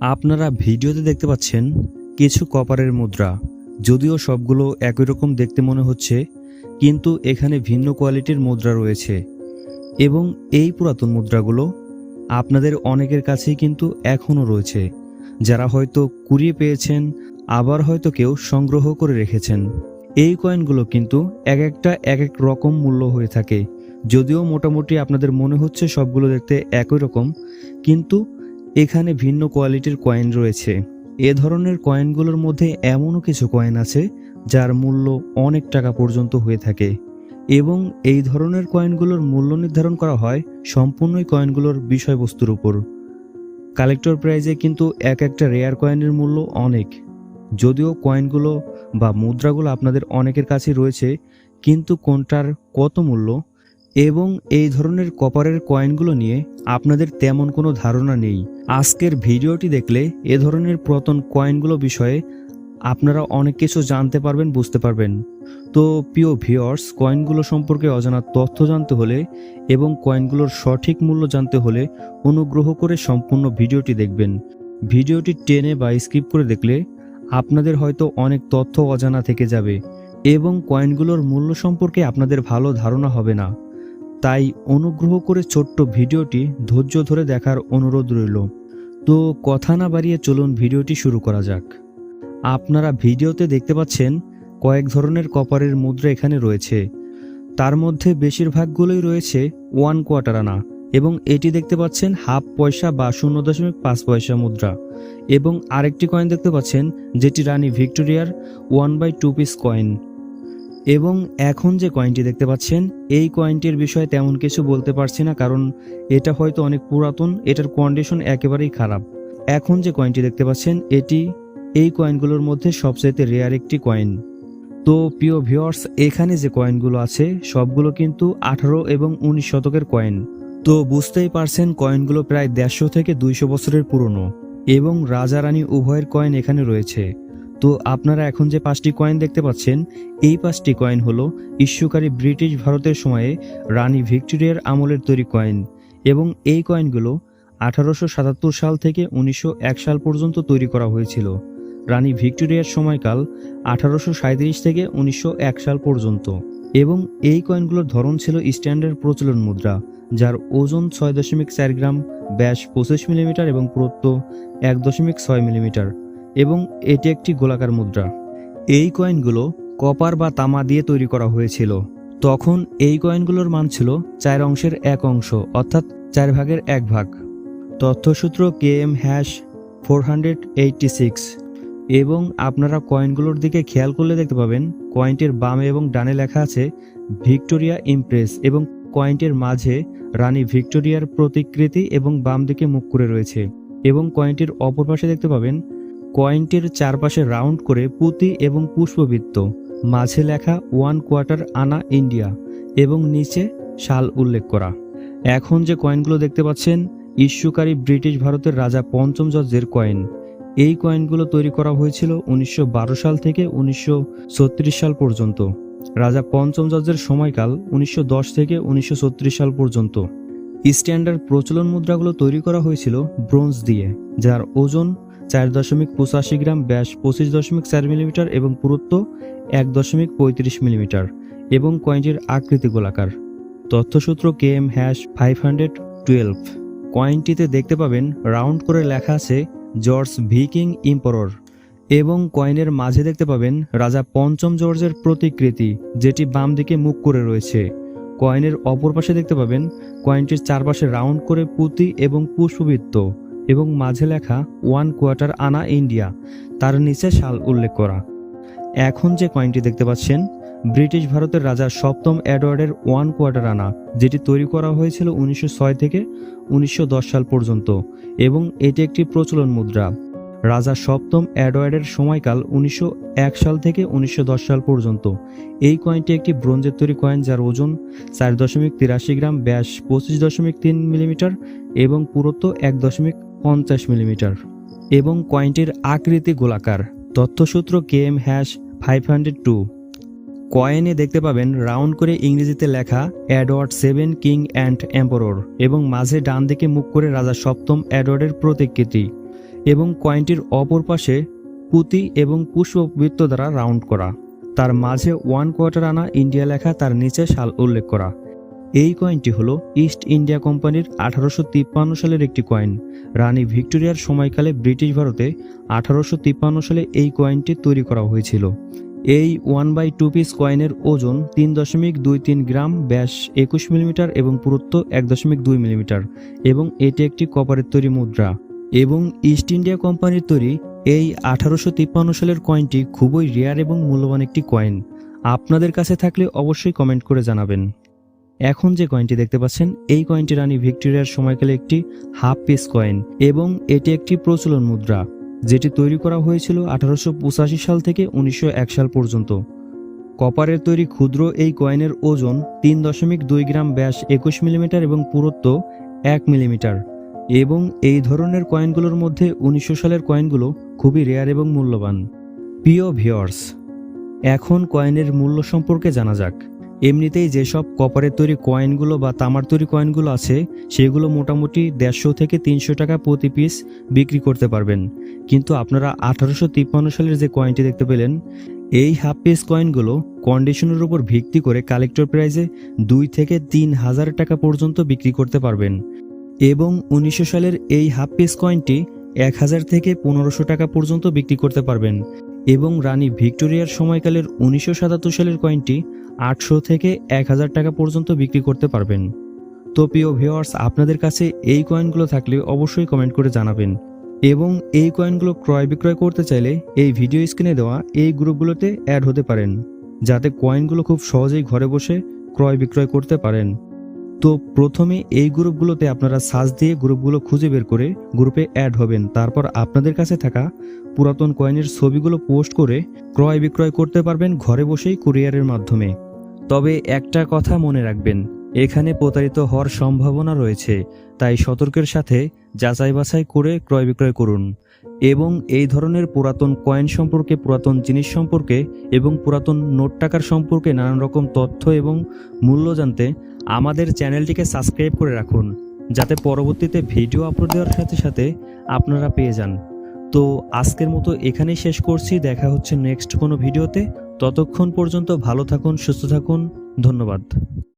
আপনারা ভিডিওতে দেখতে পাচ্ছেন কিছু কপারের মুদ্রা। যদিও সবগুলো একই রকম দেখতে মনে হচ্ছে, কিন্তু এখানে ভিন্ন কোয়ালিটির মুদ্রা রয়েছে। এবং এই পুরাতন মুদ্রাগুলো আপনাদের অনেকের কাছেই কিন্তু এখনও রয়েছে, যারা হয়তো কুড়িয়ে পেয়েছেন, আবার হয়তো কেউ সংগ্রহ করে রেখেছেন। এই কয়েনগুলো কিন্তু এক একটা এক এক রকম মূল্য হয়ে থাকে। যদিও মোটামুটি আপনাদের মনে হচ্ছে সবগুলো দেখতে একই রকম, কিন্তু এখানে ভিন্ন কোয়ালিটির কয়েন রয়েছে। এ ধরনের কয়েনগুলোর মধ্যে এমনও কিছু কয়েন আছে, যার মূল্য অনেক টাকা পর্যন্ত হয়ে থাকে। এবং এই ধরনের কয়েনগুলোর মূল্য নির্ধারণ করা হয় সম্পূর্ণই কয়েনগুলোর বিষয়বস্তুর উপর। কালেক্টর প্রাইজে কিন্তু এক একটা রেয়ার কয়েনের মূল্য অনেক। যদিও কয়েনগুলো বা মুদ্রাগুলো আপনাদের অনেকের কাছে রয়েছে, কিন্তু কোনটার কত মূল্য এবং এই ধরনের কপারের কয়েনগুলো নিয়ে আপনাদের তেমন কোনো ধারণা নেই। আজকের ভিডিওটি দেখলে এ ধরনের পুরাতন কয়েনগুলো বিষয়ে আপনারা অনেক কিছু জানতে পারবেন, বুঝতে পারবেন। তো প্রিয় ভিওর্স কয়েনগুলো সম্পর্কে অজানা তথ্য জানতে হলে এবং কয়েনগুলোর সঠিক মূল্য জানতে হলে অনুগ্রহ করে সম্পূর্ণ ভিডিওটি দেখবেন। ভিডিওটি টেনে বা স্কিপ করে দেখলে আপনাদের হয়তো অনেক তথ্য অজানা থেকে যাবে এবং কয়েনগুলোর মূল্য সম্পর্কে আপনাদের ভালো ধারণা হবে না। তাই অনুগ্রহ করে ছোট্ট ভিডিওটি ধৈর্য ধরে দেখার অনুরোধ রইল। তো কথা না বাড়িয়ে চলুন ভিডিওটি শুরু করা যাক। আপনারা ভিডিওতে দেখতে পাচ্ছেন, কয়েক ধরনের কপারের মুদ্রা এখানে রয়েছে। তার মধ্যে বেশিরভাগগুলোই রয়েছে ওয়ান কোয়ার্টার আনা এবং এটি দেখতে পাচ্ছেন হাফ পয়সা বা শূন্য দশমিক পাঁচ পয়সা মুদ্রা এবং আরেকটি কয়েন দেখতে পাচ্ছেন, যেটি রানী ভিক্টোরিয়ার one by two piece coin. এবং এখন যে কয়েনটি দেখতে পাচ্ছেন, এই কয়েনটির বিষয়ে তেমন কিছু বলতে পারছি না কারণ এটা হয়তো অনেক পুরাতন, এটার কন্ডিশন একেবারেই খারাপ। এখন যে কয়েনটি দেখতে পাচ্ছেন, এটি এই কয়েনগুলোর মধ্যে সবচাইতে রেয়ার একটি কয়েন তো প্রিয় ভিওর্স এখানে যে কয়েনগুলো আছে, সবগুলো কিন্তু আঠারো এবং উনিশ শতকের কয়েন তো বুঝতেই পারছেন কয়েনগুলো প্রায় দেড়শো থেকে দুইশো বছরের পুরনো এবং রাজা রানী উভয়ের কয়েন এখানে রয়েছে। তো আপনারা এখন যে পাঁচটি কয়েন দেখতে পাচ্ছেন, এই পাঁচটি কয়েন হলো ইস্যুকারী ব্রিটিশ ভারতের সময়ে রানী ভিক্টোরিয়ার আমলের তৈরি কয়েন এবং এই কয়েনগুলো আঠারোশো সাতাত্তর সাল থেকে উনিশশো এক সাল পর্যন্ত তৈরি করা হয়েছিল। রানী ভিক্টোরিয়ার সময়কাল আঠারোশো সাঁত্রিশ থেকে উনিশশো এক সাল পর্যন্ত। এবং এই কয়েনগুলোর ধরন ছিল স্ট্যান্ডার্ড প্রচলন মুদ্রা, যার ওজন ছয় দশমিক চার গ্রাম, ব্যাস পঁচিশ মিলিমিটার এবং পুরুত্ব এক দশমিক ছয় মিলিমিটার। এবং এটি একটি গোলাকার মুদ্রা। এই কয়েনগুলো কপার বা তামা দিয়ে তৈরি করা হয়েছিল। তখন এই কয়েনগুলোর মান ছিল চার অংশের এক অংশ, অর্থাৎ চার ভাগের এক ভাগ। তথ্যসূত্র K M hash four hundred eighty six. এবং আপনারা কয়েনগুলোর দিকে খেয়াল করলে দেখতে পাবেন, কয়েনটির বামে এবং ডানে লেখা আছে, ভিক্টোরিয়া ইমপ্রেস এবং কয়েনটির মাঝে রানী ভিক্টোরিয়ার প্রতিকৃতি এবং বাম দিকে মুখ করে রয়েছে। এবং কয়েনটির অপর পাশে দেখতে পাবেন কয়েনটির চারপাশে রাউন্ড করে পুঁতি এবং পুষ্পবৃত্ত, মাঝে লেখা ওয়ান কোয়ার্টার আনা ইন্ডিয়া এবং নিচে সাল উল্লেখ করা। এখন যে কয়েনগুলো দেখতে পাচ্ছেন, ইস্যুকারী ব্রিটিশ ভারতের রাজা পঞ্চম জর্জের কয়েন। এই কয়েনগুলো তৈরি করা হয়েছিল উনিশশো বারো সাল থেকে উনিশশো ছত্রিশ সাল পর্যন্ত। রাজা পঞ্চম জর্জের সময়কাল উনিশশো দশ থেকে উনিশশো ছত্রিশ সাল পর্যন্ত। স্ট্যান্ডার্ড প্রচলন মুদ্রাগুলো তৈরি করা হয়েছিল ব্রোঞ্জ দিয়ে, যার ওজন চার দশমিক পঁচাশি গ্রাম ব্যাস পঁচিশ দশমিক চার মিলিমিটার এবং পুরুত্ব এক দশমিক পঁয়ত্রিশ মিলিমিটার এবং কয়েনটির আকৃতি গোলাকার। তথ্যসূত্র K M hash five hundred twelve. কয়েনটিতে দেখতে পাবেন, রাউন্ড করে লেখা আছে, জর্জ ভিকিং ইম্পরর। এবং কয়েনের মাঝে দেখতে পাবেন, রাজা পঞ্চম জর্জের প্রতিকৃতি, যেটি বাম দিকে মুখ করে রয়েছে। কয়েনের অপর পাশে দেখতে পাবেন, কয়েনটির চারপাশে রাউন্ড করে পুঁতি এবং পুষ্পবৃত্ত। এবং মাঝে লেখা, ওয়ান কোয়ার্টার আনা ইন্ডিয়া তার নিচে সাল উল্লেখ করা। এখন যে কয়েনটি দেখতে পাচ্ছেন, ব্রিটিশ ভারতের রাজা সপ্তম অ্যাডওয়ার্ডের ওয়ান কোয়ার্টার আনা, যেটি তৈরি করা হয়েছিল উনিশশো ছয় থেকে উনিশশো দশ সাল পর্যন্ত, এবং এটি একটি প্রচলন মুদ্রা। রাজা সপ্তম অ্যাডওয়ার্ডের সময়কাল উনিশশো এক সাল থেকে উনিশশো দশ সাল পর্যন্ত। এই কয়েনটি একটি ব্রোঞ্জের তৈরি কয়েন যার ওজন চার দশমিক তিরাশি গ্রাম, ব্যাস পঁচিশ দশমিক তিন মিলিমিটার এবং পুরুত্ব এক দশমিক পঞ্চাশ মিলিমিটার এবং কয়েনটির আকৃতি গোলাকার। তথ্যসূত্র K M hash five hundred two কয়েনে দেখতে পাবেন রাউন্ড করে ইংরেজিতে লেখা Edward seven king and emperor এবং মাঝে ডান দিকে মুখ করে রাজা সপ্তম অ্যাডওয়ার্ডের প্রতিকৃতি এবং কয়েনটির অপর পাশে পুঁতি এবং পুষ্পবৃত্ত দ্বারা রাউন্ড করা। তার মাঝে ওয়ান কোয়ার্টার আনা ইন্ডিয়া লেখা তার নিচে সাল উল্লেখ করা। এই কয়েনটি হলো ইস্ট ইন্ডিয়া কোম্পানির আঠারোশো তিপ্পান্ন সালের একটি কয়েন। রানী ভিক্টোরিয়ার সময়কালে ব্রিটিশ ভারতে আঠারোশো তিপ্পান্ন সালে এই কয়েনটি তৈরি করা হয়েছিল। এই ওয়ান বাই টু পিস কয়েনের ওজন তিন দশমিক দুই তিন গ্রাম, ব্যাস একুশ মিলিমিটার এবং পুরুত্ব এক দশমিক দুই মিলিমিটার এবং এটি একটি কপারের তৈরি মুদ্রা। এবং ইস্ট ইন্ডিয়া কোম্পানির তৈরি এই আঠারোশো তিপ্পান্ন সালের কয়েনটি খুবই রেয়ার এবং মূল্যবান একটি কয়েন আপনাদের কাছে থাকলে অবশ্যই কমেন্ট করে জানাবেন। এখন যে কয়েনটি দেখতে পাচ্ছেন, এই কয়েনটি রানী ভিক্টোরিয়ার সময়কালে একটি হাফ পিস কয়েন এবং এটি একটি প্রচলন মুদ্রা, যেটি তৈরি করা হয়েছিল আঠারোশো পঁচাশি সাল থেকে উনিশশো এক সাল পর্যন্ত। কপারের তৈরি ক্ষুদ্র এই কয়েনের ওজন তিন দশমিক দুই গ্রাম ব্যাস একুশ মিলিমিটার এবং পুরুত্ব এক মিলিমিটার। এবং এই ধরনের কয়েনগুলোর মধ্যে উনিশশো সালের কয়েনগুলো খুবই রেয়ার এবং মূল্যবান। প্রিয় ভিওর্স এখন কয়েনের মূল্য সম্পর্কে জানা যাক। এমনিতেই যেসব কপারের তৈরি কয়েনগুলো বা তামার তৈরি কয়েনগুলো আছে, সেগুলো মোটামুটি দেড়শো থেকে তিনশো টাকা প্রতি পিস বিক্রি করতে পারবেন। কিন্তু আপনারা আঠারোশো তিপ্পান্ন সালের যে কয়েনটি দেখতে পেলেন, এই হাফ পিস কয়েনগুলো কন্ডিশনের উপর ভিত্তি করে কালেক্টর প্রাইজে দুই থেকে তিন হাজার টাকা পর্যন্ত বিক্রি করতে পারবেন। এবং উনিশশো সালের এই হাফ পিস কয়েনটি এক হাজার থেকে পনেরোশো টাকা পর্যন্ত বিক্রি করতে পারবেন। এবং রানী ভিক্টোরিয়ার সময়কালের উনিশশো সাতাত্তর সালের কয়েনটি আটশো থেকে এক হাজার টাকা পর্যন্ত বিক্রি করতে পারবেন। তো প্রিয় ভিওয়ার্স আপনাদের কাছে এই কয়েনগুলো থাকলে অবশ্যই কমেন্ট করে জানাবেন। এবং এই কয়েনগুলো ক্রয় বিক্রয় করতে চাইলে এই ভিডিও স্ক্রিনে দেওয়া এই গ্রুপগুলোতে অ্যাড হতে পারেন, যাতে কয়েনগুলো খুব সহজেই ঘরে বসে ক্রয় বিক্রয় করতে পারেন। তো প্রথমে এই গ্রুপগুলোতে আপনারা সার্চ দিয়ে গ্রুপগুলো খুঁজে বের করে গ্রুপে অ্যাড হবেন। তারপর আপনাদের কাছে থাকা পুরাতন কয়েনের ছবিগুলো পোস্ট করে ক্রয় বিক্রয় করতে পারবেন ঘরে বসেই কুরিয়ারের মাধ্যমে। তবে একটা কথা মনে রাখবেন, এখানে প্রতারিত হওয়ার সম্ভাবনা রয়েছে, তাই সতর্কের সাথে যাচাই বাছাই করে ক্রয় বিক্রয় করুন। এবং এই ধরনের পুরাতন কয়েন সম্পর্কে, পুরাতন জিনিস সম্পর্কে এবং পুরাতন নোট টাকার সম্পর্কে নানান রকম তথ্য এবং মূল্য জানতে আমাদের চ্যানেলটিকে সাবস্ক্রাইব করে রাখুন, যাতে পরবর্তীতে ভিডিও আপলোড দেওয়ার সাথে সাথে আপনারা পেয়ে যান। তো আজকের মতো এখানেই শেষ করছি, দেখা হচ্ছে নেক্সট কোনো ভিডিওতে। ততক্ষণ পর্যন্ত ভালো থাকুন, সুস্থ থাকুন, ধন্যবাদ।